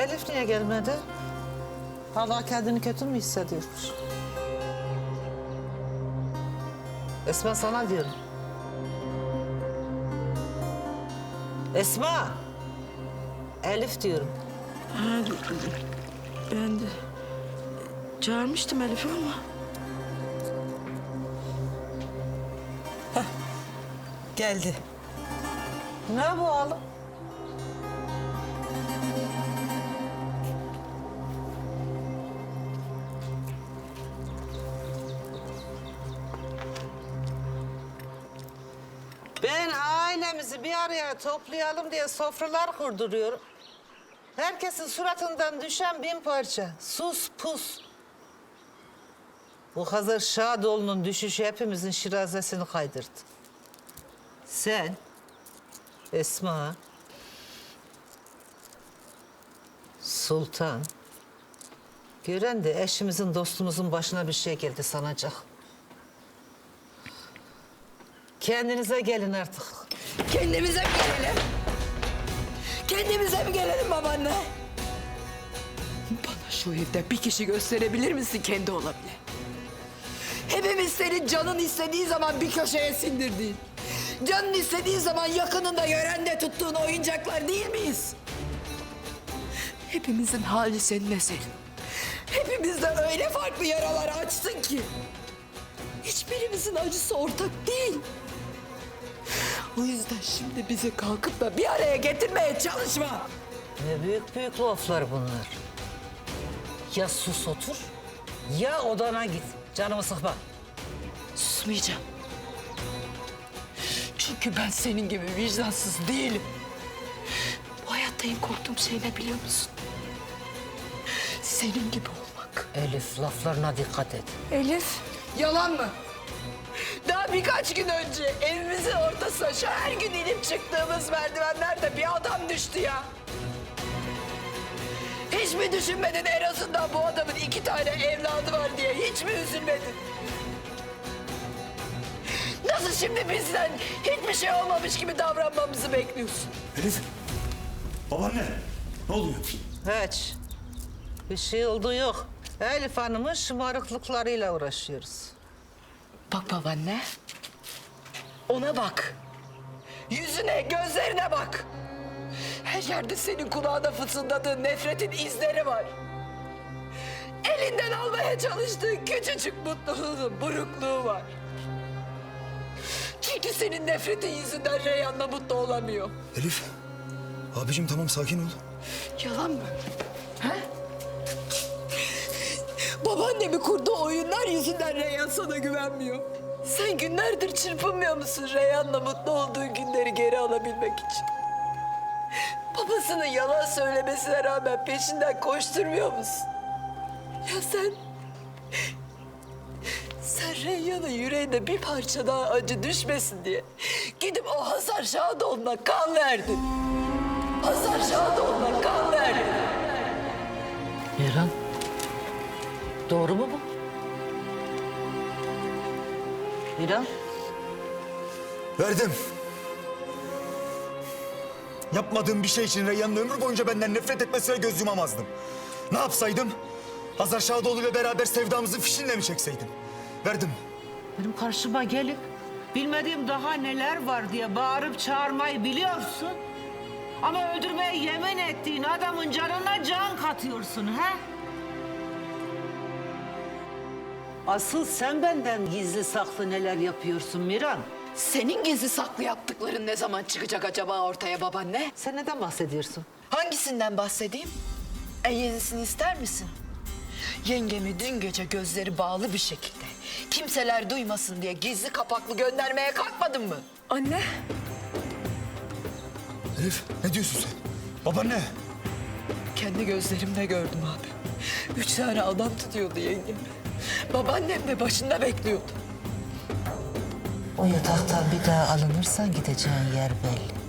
Elif niye gelmedi? Hala kendini kötü mü hissediyor? Esma sana diyorum. Esma! Elif diyorum. Ha, ben de çağırmıştım Elif'i ama. Geldi. Ne bu oğlum? Ben ailemizi bir araya toplayalım diye sofralar kurduruyorum. Herkesin suratından düşen bin parça. Sus pus. Bu Hazır Şadoğlu'nun düşüşü hepimizin şirazesini kaydırdı. Sen, Esma, Sultan, gören de eşimizin dostumuzun başına bir şey geldi sanacak. Kendinize gelin artık. Kendimize mi gelelim? Kendimize mi gelelim babaanne? Bana şu evde bir kişi gösterebilir misin kendi olabilir? Hepimiz senin canın istediği zaman bir köşeye sindirdiğin, canın istediği zaman yakınında yörende tuttuğun oyuncaklar değil miyiz? Hepimizin hali senin eserin. Hepimizde öyle farklı yaralar açtın ki. Hiçbirimizin acısı ortak değil. O yüzden şimdi bizi kalkıp da bir araya getirmeye çalışma. Ne büyük büyük laflar bunlar. Ya sus otur, ya odana git. Canımı sıkma. Susmayacağım. Çünkü ben senin gibi vicdansız değilim. Bu hayatta en korktuğum şey ne biliyor musun? Senin gibi olmak. Elif laflarına dikkat et. Elif. Yalan mı? Daha birkaç gün önce evimizin ortasına şu her gün inip çıktığımız merdivenlerde bir adam düştü ya. Hiç mi düşünmedin en azından bu adamın iki tane evladı var diye? Hiç mi üzülmedin? Nasıl şimdi bizden hiçbir şey olmamış gibi davranmamızı bekliyorsun? Elif. Babaanne. Ne oluyor? Hiç. Bir şey olduğu yok. Elif Hanım'ın şımarıklıklarıyla uğraşıyoruz. Bak babaanne. Ona bak. Yüzüne, gözlerine bak. Her yerde senin kulağına fısıldadığın nefretin izleri var. Elinden almaya çalıştığı küçücük mutluluğunun burukluğu var. Çünkü senin nefretin yüzünden Reyhan'la mutlu olamıyor. Elif. Abicim tamam sakin ol. Yalan mı? Babaannemi kurduğu oyunlar yüzünden Reyhan sana güvenmiyor. Sen günlerdir çırpınmıyor musun Reyhan'la mutlu olduğun günleri geri alabilmek için? Babasının yalan söylemesine rağmen peşinden koşturmuyor musun? Ya sen... Sen Reyhan'ın yüreğine bir parça daha acı düşmesin diye... ...gidip o Hazar Şadoğlu'na kan verdin. Hazar Şadoğlu'na kan verdin. Doğru mu bu? Miran, Verdim. Yapmadığım bir şey için Reyhan'ın ömür boyunca benden nefret etmesine göz yumamazdım. Ne yapsaydım? Hazar Şadoğlu ile beraber sevdamızı fişinle mi çekseydim? Verdim. benim karşıma gelip bilmediğim daha neler var diye bağırıp çağırmayı biliyorsun. Ama öldürmeye yemin ettiğin adamın canına can katıyorsun ha? Asıl sen benden gizli saklı neler yapıyorsun Miran? Senin gizli saklı yaptıkların ne zaman çıkacak acaba ortaya babaanne? Sen neden bahsediyorsun? Hangisinden bahsedeyim? En yenisini ister misin? Yengemi dün gece gözleri bağlı bir şekilde kimseler duymasın diye gizli kapaklı göndermeye kalkmadın mı? Anne. Elif ne diyorsun sen? Babaanne. Kendi gözlerimle gördüm abi. Üç tane adam tutuyordu yengemi. Babaannem de başında bekliyordu. O yataktan bir daha alınırsan gideceğin yer belli.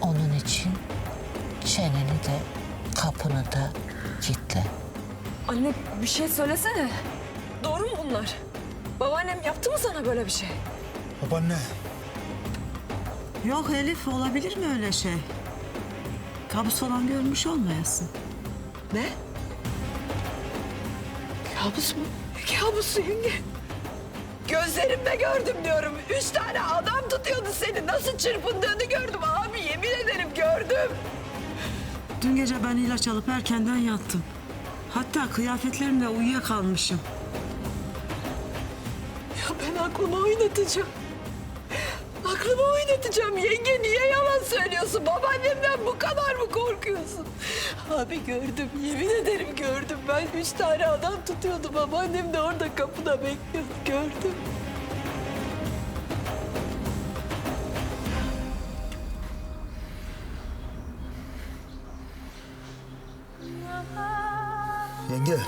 Onun için çeneni de kapını da kilitle. Anne bir şey söylesene. Doğru mu bunlar? Babaannem yaptı mı sana böyle bir şey? Babaanne. Yok Elif olabilir mi öyle şey? Kabus falan görmüş olmayasın. Ne? Kabus mu? Ne kabusu yenge? Gözlerimle gördüm diyorum. Üç tane adam tutuyordu seni. Nasıl çırpındığını gördüm abi. Yemin ederim gördüm. Dün gece ben ilaç alıp erkenden yattım. Hatta kıyafetlerimle uyuyakalmışım. Ya ben aklımı oynatacağım. Aklımı oynatacağım. Yenge niye yalan söylüyorsun? Babaannemden bu kadar mı korkuyorsun? Abi gördüm. Yemin ederim gördüm. Ben üç tane adam tutuyordu. Babaannem de orada kapıda bekliyordu. Gördüm. Yenge,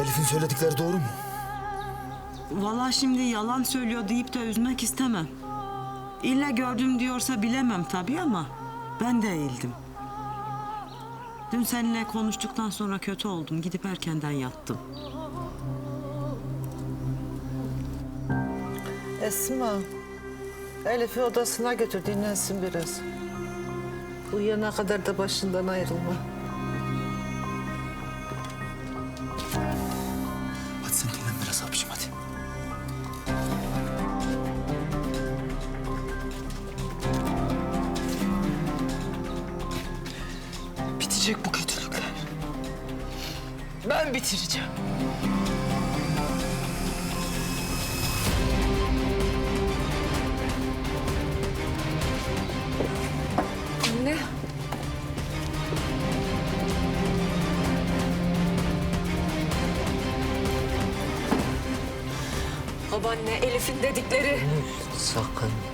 Elif'in söyledikleri doğru mu? Vallahi şimdi yalan söylüyor deyip de üzmek istemem. İlle gördüm diyorsa bilemem tabii ama ben değildim. Dün seninle konuştuktan sonra kötü oldum. Gidip erkenden yattım. Esma, Elif'i odasına götür dinlensin biraz. Uyuyana kadar da başından ayrılma. Bitecek bu kötülükler. Ben bitireceğim. Anne. Babaanne Elif'in dedikleri. Sakın.